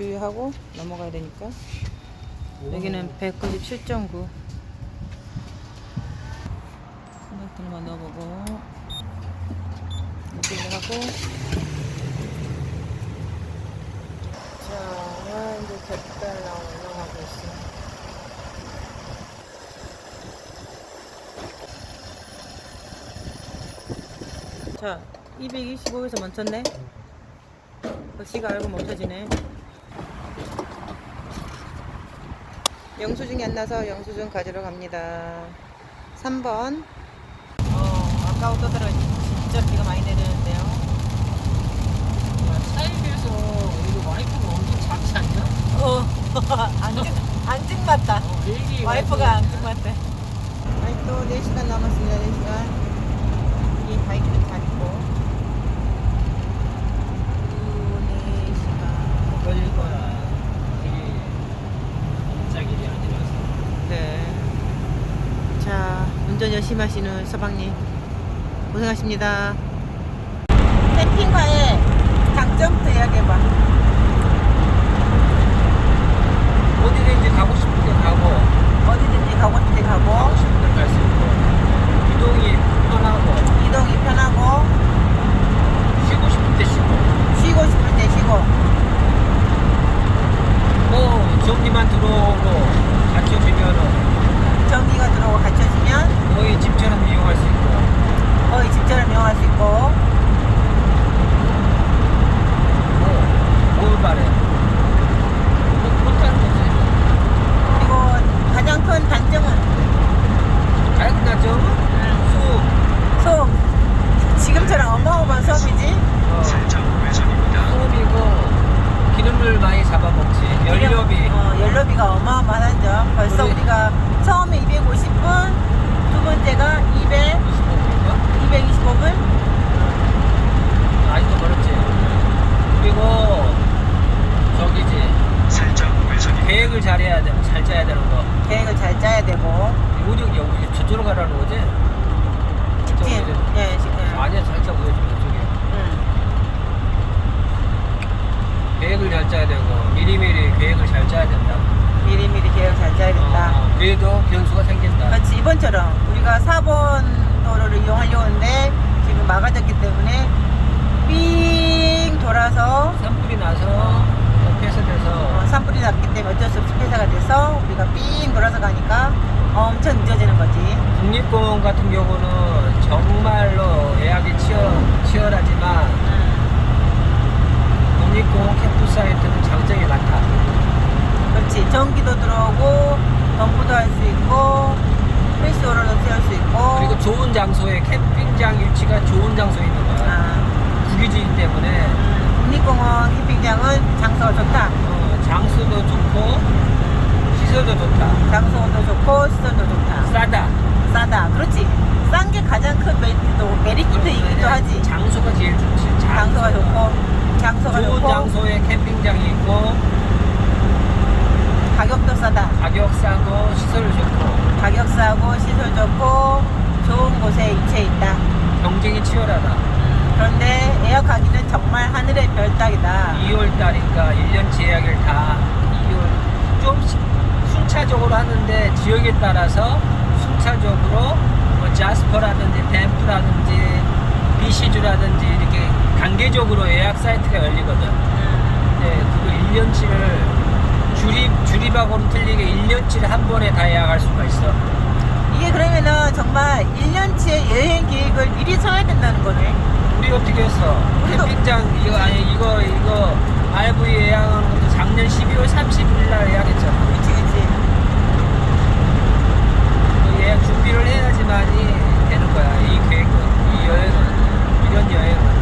주의하고 넘어가야 되니까. 여기는 197.9. 스마트만 넣어보고. 이렇게 하고. 자, 이제 곁달랑 올라가고 있어. 자, 225에서 멈췄네. 거시가 알고 멈춰지네. 영수증이 안 나서 영수증 가지러 갑니다. 3번. 어, 아까 오더라 진짜 비가 많이 내리는데요. 차에 비해서 우리 와이프가 엄청 작지 않냐? 어, 안증, 안증 맞다. 어, 레일이 와이프가 안증 맞대. 아직도 4시간 남았습니다, 4시간. 이 바이크를 잘 있고. 또 4시간. 걸릴 거야. 이게 반짝일이 아니라서. 네. 자, 운전 열심히 하시는 서방님. 고생하십니다. 캠핑카의 장점부터 이야기해봐. 어디든지 가고 싶은 데 가고 어디든지 가고 싶은 데 가고 가고, 싶은 데 갈 수 있고 이동이 편하고 이동이 편하고, 쉬고 싶은 데 쉬고 쉬고 싶을 때 쉬고, 뭐 전기만 들어오고 갖춰지면은 전기가 들어오고 갖춰지면 거의 집처럼 이용할 수 있고 거의 집처럼 이용할 수 있고, 뭐뭘 바래 뭐 그렇다는 거지 그리고 가장 큰 단점은 가장 단점은 수업 소음. 지금처럼 어마어마한 소음이지? 어, 수업이고 기름을 많이 잡아먹지 연료비 어, 연료비가 어마어마하죠. 벌써 우리- 우리가 처음에 250분, 두 번째가 200, 25분인가? 225분, 아직도 멀었지 그리고 저기지 계획을 잘해야 돼, 잘 짜야 되는 거 계획을 잘 짜야 되고, 우리 여기 저쪽으로 가라는 거지? 직진, 예, 지금. 아니야 살짝 보여줘 이쪽에 응. 계획을 잘 짜야 되고 미리미리 계획을 잘 짜야 된다 미리미리 계획 잘 짜야 된다. 어, 그래도 변수가 생긴다 그렇지, 이번처럼 우리가 4번 도로를 이용하려고 했는데, 지금 막아졌기 때문에, 삥 돌아서, 산불이 나서 폐쇄돼서 어, 산불이 났기 때문에 어쩔 수 없이 폐사가 돼서, 우리가 삥 돌아서 가니까 엄청 늦어지는 거지. 국립공원 같은 경우는 정말로 예약이 치열, 치열하지만 응. 국립공원 캠프 사이트는 장점이 많다. 그렇지 전기도 들어오고 덤프도 할 수 있고 프레시오로도 세울 수 있고 그리고 좋은 장소에 캠핑장 위치가 좋은 장소에 있는 거야. 아, 국유지이기 때문에 음, 국립공원 캠핑장은 장소가 좋다. 어, 장소도 좋고 시설도 좋다. 장소도 좋고 시설도 좋다. 싸다. 싸다. 그렇지. 싼 게 가장 큰 메리트도 메리트이기도 하지. 장소가 제일 좋지. 장소가 좋고 장소가 좋은 좋고. 장소에 캠핑장이 있고 가격도 싸다. 가격 싸고 시설 좋고. 가격 싸고 시설 좋고 좋은 곳에 위치해 있다. 경쟁이 치열하다. 그런데 예약하기는 정말 하늘의 별 따기다 2월 달인가 1년치 예약을 다 2월 좀 시- 순차적으로 하는데 지역에 따라서 순차적으로 뭐 자스퍼라든지 댐프라든지 BC주라든지 이렇게 단계적으로 예약 사이트가 열리거든. 근데 그거 1년치를 주립 주립하고는 틀리게 1년치를 한 번에 다 예약할 수가 있어. 이게 그러면은 정말 1년치의 여행 계획을 미리 써야 된다는 거네. 우리 어떻게 했어? 우리도- 캠핑장 이거 아니 이거 이거 RV 예약하는 것도 작년 12월 30일 날 예약했잖아. 그치, 그치. 그 예약 준비를 해야지만이 되는 거야. 이 계획은, 이 여행은, 이런 여행은.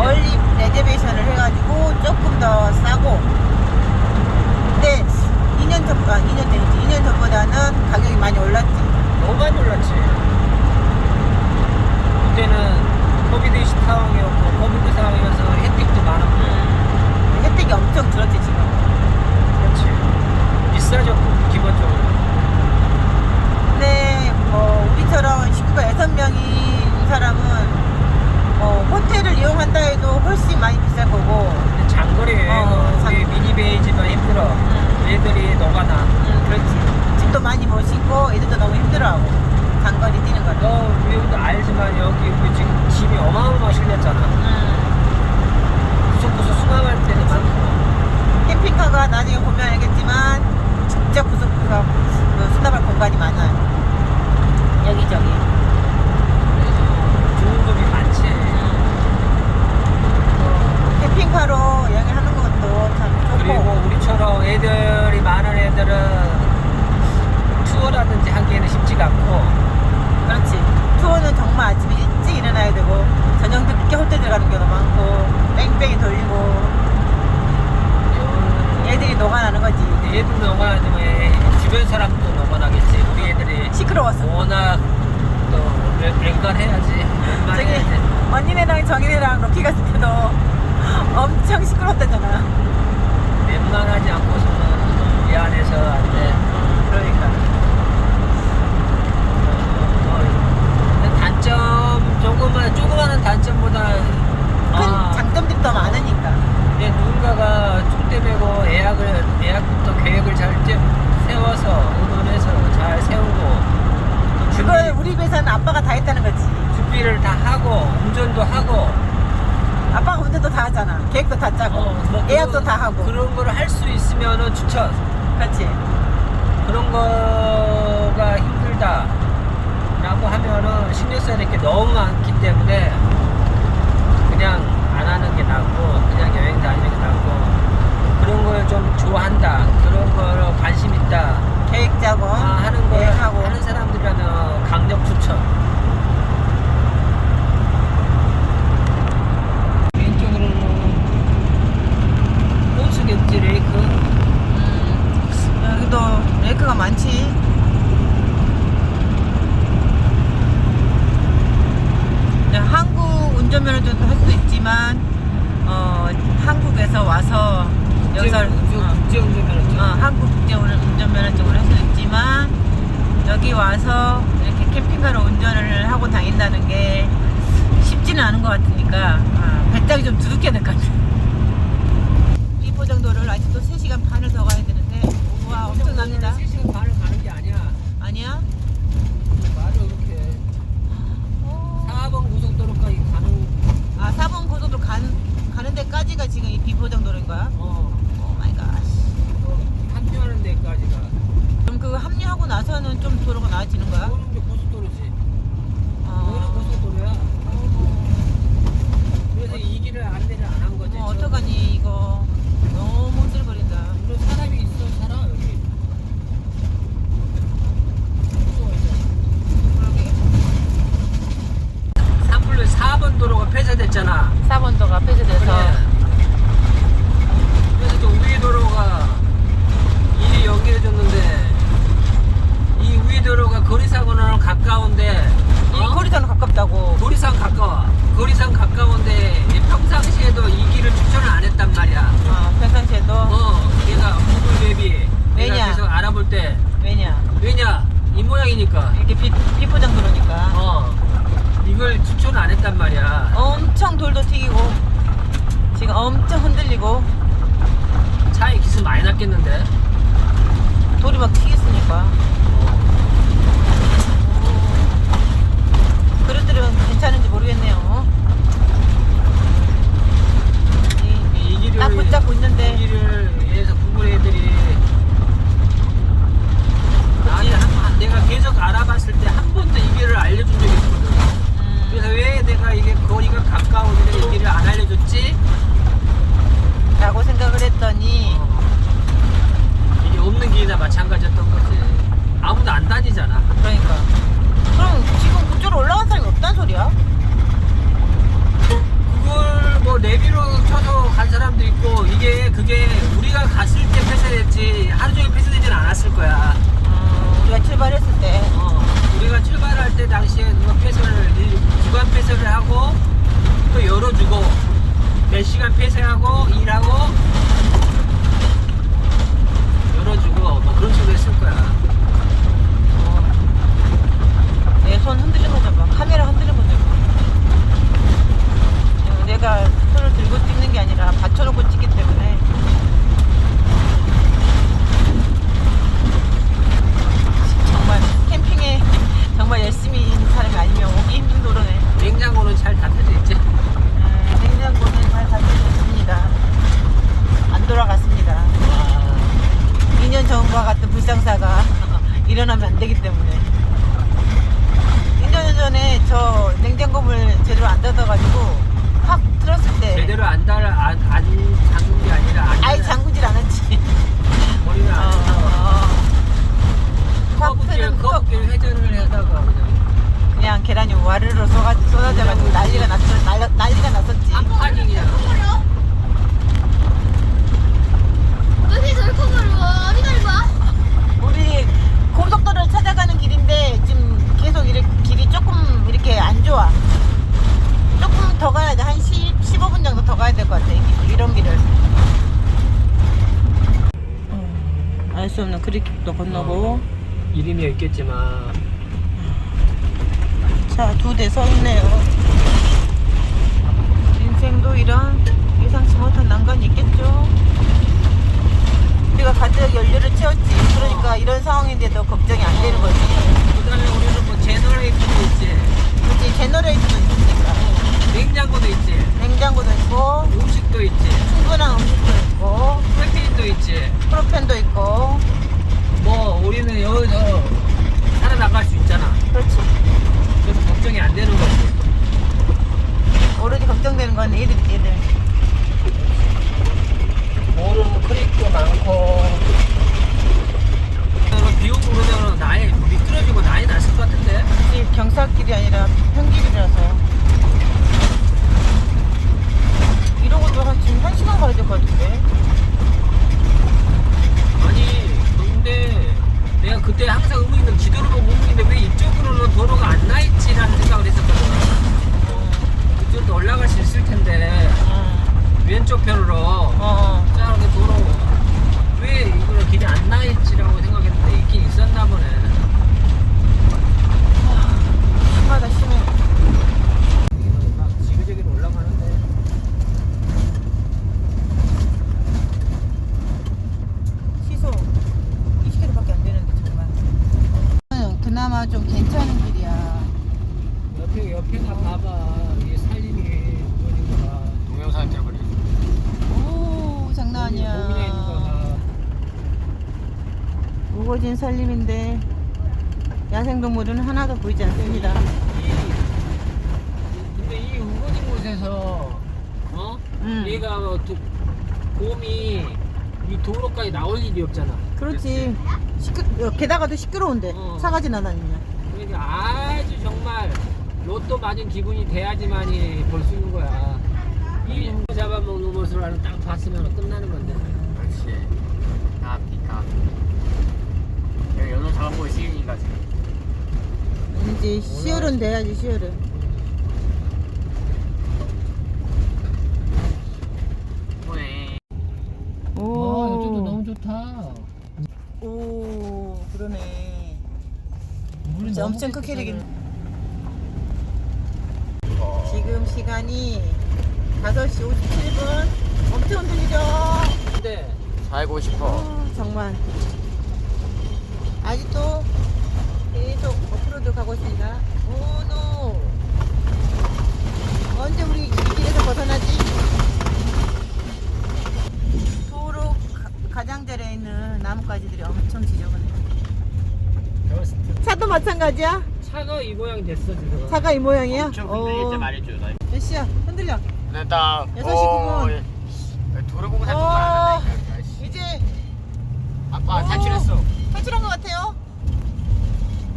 얼리 레저베이션을 해가지고 조금 더 싸고. 근데 2년 전, 아, 2년 전이지. 2년 전보다는 가격이 많이 올랐지. 너무 많이 올랐지. 그때 我帮你买奶 하고 일하고 열어주고 뭐 그런 식으로 했을 거야. 어. 내손 흔들린 거 잡아. 카메라 흔들린 거 잡아. 내가 손을 들고 찍는 게 아니라 받쳐놓고 찍기 때문에. 정말 캠핑에 정말 열심히 있는 사람이 아니면 오기 힘든 도로네. 냉장고는 잘 닫혀져 있지. 저희는 오늘 잘 다녀왔습니다. 안 돌아갔습니다. 아. 2년 전과 같은 불상사가 일어나면 안 되기 때문에. 2년 전에 저 냉장고물 제대로 안 닫아가지고 확 틀었을 때 제대로 안 달아 안, 안 크리킥도 건너고 이름이 있겠지만 차두대 서 있네요. 인생도 이런 예상치 못한 난관이 있겠죠. 우리가 가득 연료를 채웠지. 그러니까 이런 상황인데도 걱정이 안 되는 거지. 그다음에 우리는 뭐 제너레이터도 있지 그치 제너레이터도 있으니까. 냉장고도 있지 냉장고도 있고 음식도 있지 충분한 음식도 있고 프로테인도 있지 프로펜도 있고 뭐 우리는 여기서 살아나갈 수 있잖아. 그렇지. 그래서 걱정이 안 되는 거지. 오로지 걱정되는 건 애들 애들. 모르는 크릭도 많고. 비 오고 그러면 나에 미끄러지고 난리 났을 것 같은데. 이 경사길이 아니라 평길이라서. 이러고도 한 지금 한 시간 가야 될 것 같은데 아니 근데 내가 그때 항상 의문인데 지도를 보고 의문인데 왜 이쪽으로는 도로가 안 나 있지라는 생각을 했었거든 이쪽도 올라갈 수 있을 텐데 어, 왼쪽 편으로 어. 저렇게 도로 왜 이거는 길이 안 나 있지라고 생각했는데 있긴 있었나 보네 심하다 심해 막 지그재기로 올라가는데 시속 20km밖에 안 되는데 정말 그나마 좀 괜찮은 길이야 옆에 옆에나 봐봐 이게 살림이 무너진 거다 동영상 찍어버리 오 장난 아니야 고민에 있는 거다 우거진 살림인데 야생동물은 하나도 보이지 않습니다. 이, 근데 이 우거진 곳에서 어? 음. 얘가 뭐 도, 곰이 이 도로까지 나올 일이 없잖아 그렇지. 시끄, 어, 게다가도 시끄러운데 어. 사가 지 나다니면. 그러니까 아주 정말 로또 맞은 기분이 돼야지만이 볼 수 있는 거야 이 잡아먹는 모습을 딱 봤으면 끝나는 건데 그렇지 카피 카피 연어 잡아먹을 시기니까 지금 이제 시월은 돼야지 시월은. 이번에 오. 아, 이쪽도 너무 좋다 오 그러네. 물이 진짜 너무 엄청 큰 깨끗하네. 캐릭이네. 지금 시간이 5시 57분. 엄청 흔들리죠? 근데 살고 싶어 어, 정말 아직도 계속 오프로드 가고 있습니다. 오노 언제 우리 이 길에서 벗어나지? 도로 가, 가장자리에 있는 나뭇가지들이 엄청 지저분해. 더스트. 차도 마찬가지야? 차가 이 모양이 됐어 지금 차가 이 모양이야? 엄청 흔들릴 때 어. 말해줘 나몇 시야? 흔들려. 근데 딱 여섯 시 구분. 도로공사 어. 어... 이제 아빠 어. 탈출했어 탈출한 것 같아요.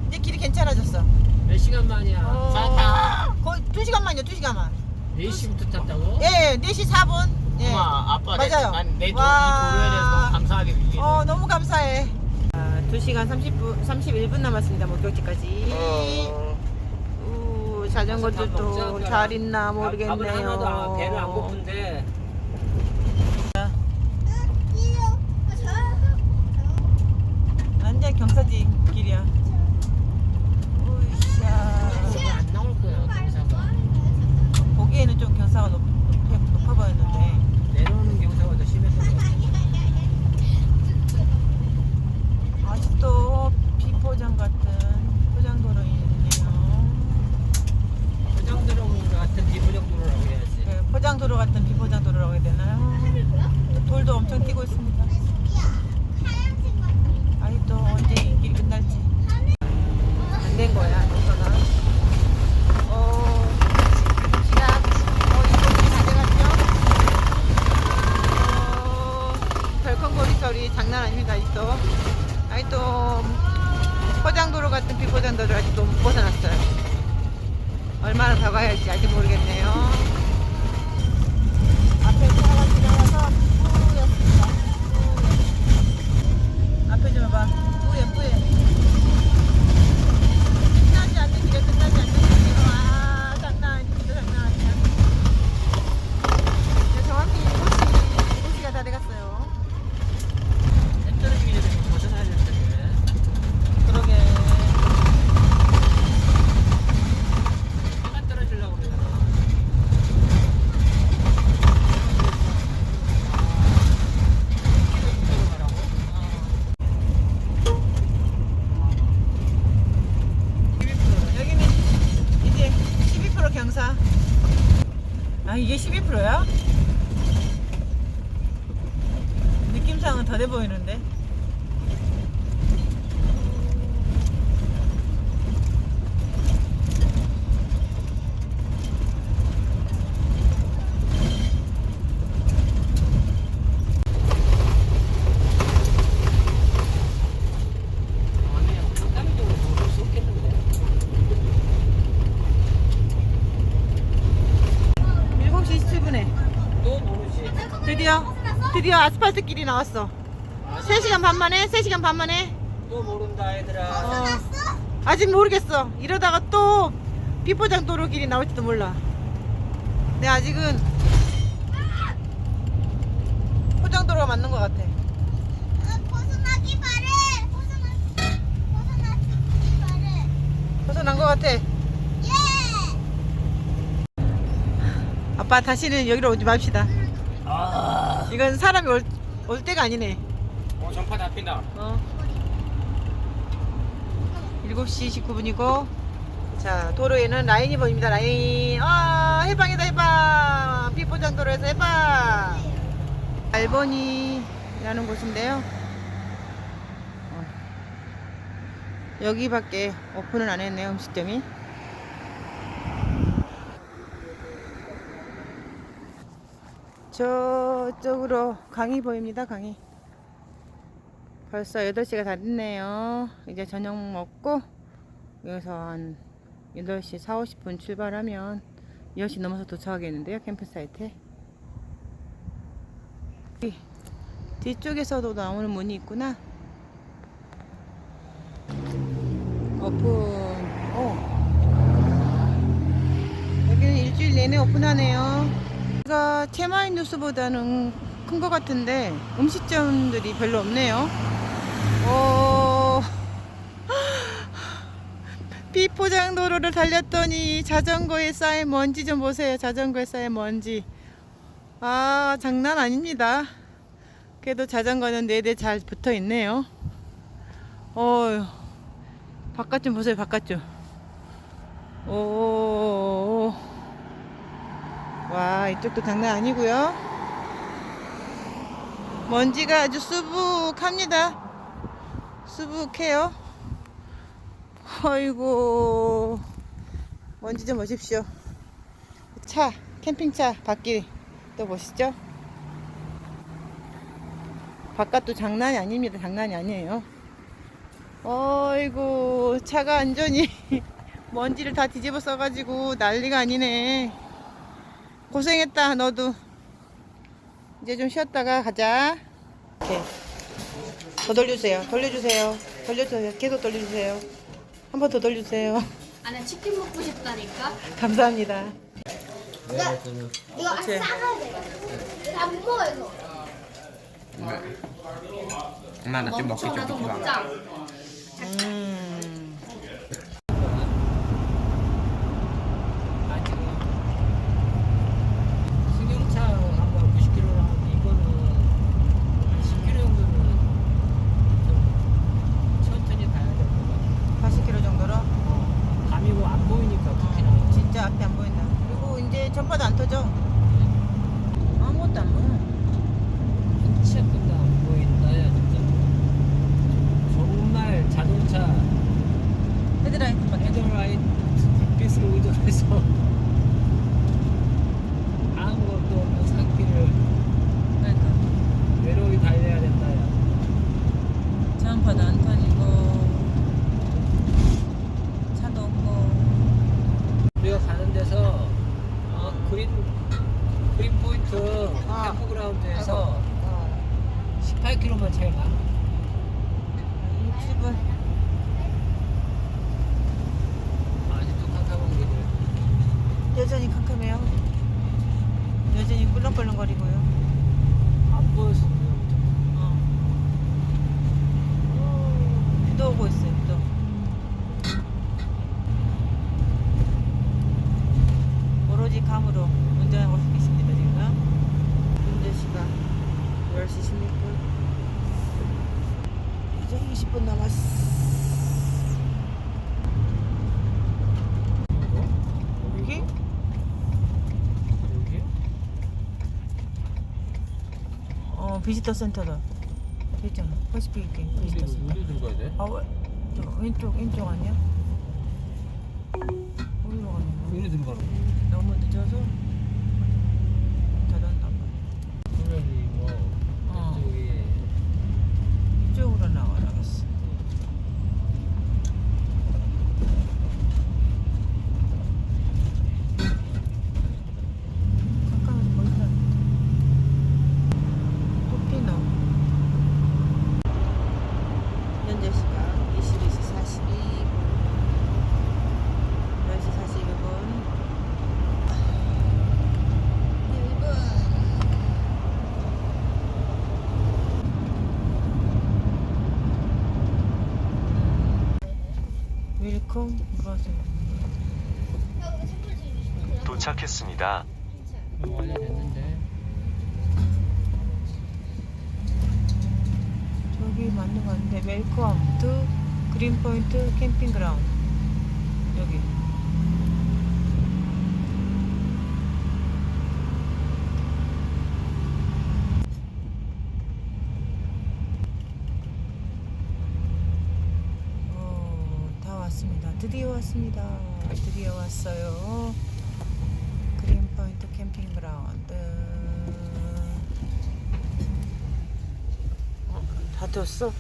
이제 길이 괜찮아졌어. 몇 시간 만이야 어, 쌌다. 거의 2시간만요, 2시간만. 4시부터 탔다고? 예, 4시 4분. 예. 엄마 아빠 맞아요. 난 내 도, 이 와. 도로에 대해서 너무 감사하게 느끼네 어, 너무 감사해. 아, 2시간 30분, 31분 남았습니다, 목적지까지. 어... 우, 자전거도 밥 먹자, 또 그럼. 잘 있나 밥- 모르겠네요. 밥은 하나도 안- 배는 안 고픈데 완전 경사진 길이야. 이거 안 나올 거야 경사가 보기에는 좀 경사가 높, 높아, 높아 보였는데. 또 모르지. 드디어 드디어 아스팔트 길이 나왔어. 3시간 반 만에 3시간 반 만에 또 모른다, 얘들아. 어, 아직 모르겠어. 이러다가 또 비포장 도로 길이 나올지도 몰라. 근데 아직은 포장 도로가 맞는 것 같아. 벗어나기 바래. 벗어나. 벗어나기 바래. 벗어난 것 같아. 예. 아빠 다시는 여기로 오지 맙시다. 아, 이건 사람이 올, 올 때가 아니네. 어, 전파 잡힌다. 어. 7시 19분이고 자 도로에는 라인이 보입니다. 라인 아 해방이다 해방! 비포장 도로에서 해방! 알버니라는 곳인데요. 어. 여기밖에 오픈을 안 했네요 음식점이. 저쪽으로 강이 보입니다 강이 벌써 8시가 다 됐네요. 이제 저녁 먹고 여기서 한 8시 4, 50분 출발하면 10시 넘어서 도착하겠는데요. 캠프 사이트에. 뒤- 뒤쪽에서도 나오는 문이 있구나. 오픈. 오. 여기는 일주일 내내 오픈하네요. 제가 테마인 뉴스보다는 큰 것 같은데 음식점들이 별로 없네요. 어... 비포장 도로를 달렸더니 자전거에 쌓인 먼지 좀 보세요. 자전거에 쌓인 먼지. 아, 장난 아닙니다. 그래도 자전거는 네 대 잘 붙어 있네요. 어, 바깥 좀 보세요. 바깥 좀. 오, 와, 이쪽도 장난 아니고요. 먼지가 아주 수북합니다. 수북해요. 아이고 먼지 좀 보십시오. 차 캠핑차 밖이 또 보시죠. 바깥도 장난이 아닙니다. 장난이 아니에요. 어이구 차가 완전히 먼지를 다 뒤집어 써가지고 난리가 아니네. 고생했다 너도. 이제 좀 쉬었다가 가자. 이렇게 더 돌려주세요. 돌려주세요. 돌려주세요. 계속 돌려주세요. 한 번 더 돌려주세요. 아 나 치킨 먹고 싶다니까. 감사합니다. 이거 이거 아, 그치? 싸가야 돼. 안 먹어 이거. 엄마 나 지금 먹기 좀 나도 먹자. 음. 비지터 센터다. 있잖아. 퍼시픽 비지터 센터. 들어가야 돼? 아, 왜? 저 왼쪽, 왼쪽 아니야? 어디로 가냐? 여기 들어가는 거. 너무 늦어서 닫았나 봐. 그러면 뭐 어. 이쪽에 이쪽으로 나가라겠어. 가까운 거기다. 토피노. 현재 시간 22시 42분. 10시 42분. 1분. 웰컴 브라질. 형 선물 주시면 도착했습니다. 저기 맞는 거 같은데 웰컴 투 그린포인트 캠핑 그라운드. 여기. 어, 드디어 왔습니다. 드디어 왔어요 닫았어?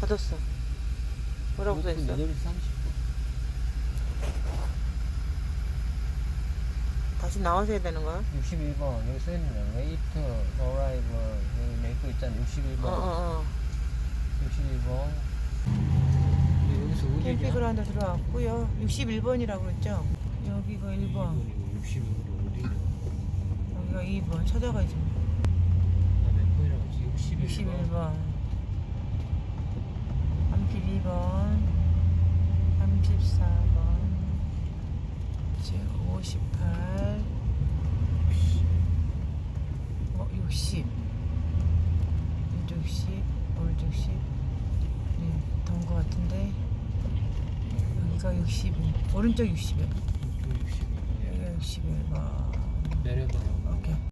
닫았어. 뭐라고 써 있어? 8시 30분 다시 나와줘야 되는 거야? 61번 여기 써있는 웨이트 어라이벌 여기 메이커 있잖아 61번 어, 어, 어. 61번 여기서 어디냐? 캠핑그라운드 들어왔고요. 61번이라고 그랬죠? 여기가 1번, 61번 어디냐? 여기가 2번. 찾아가야지. 나몇 번이라고 했지? 61번 61번. 32번. 34번. 이제 58. 어, 60. 왼쪽 60. 오른쪽 60. 네, 더운 것 같은데. 여기가 60. 오른쪽 60. 61번 여기가 61번. 내려봐 오케이.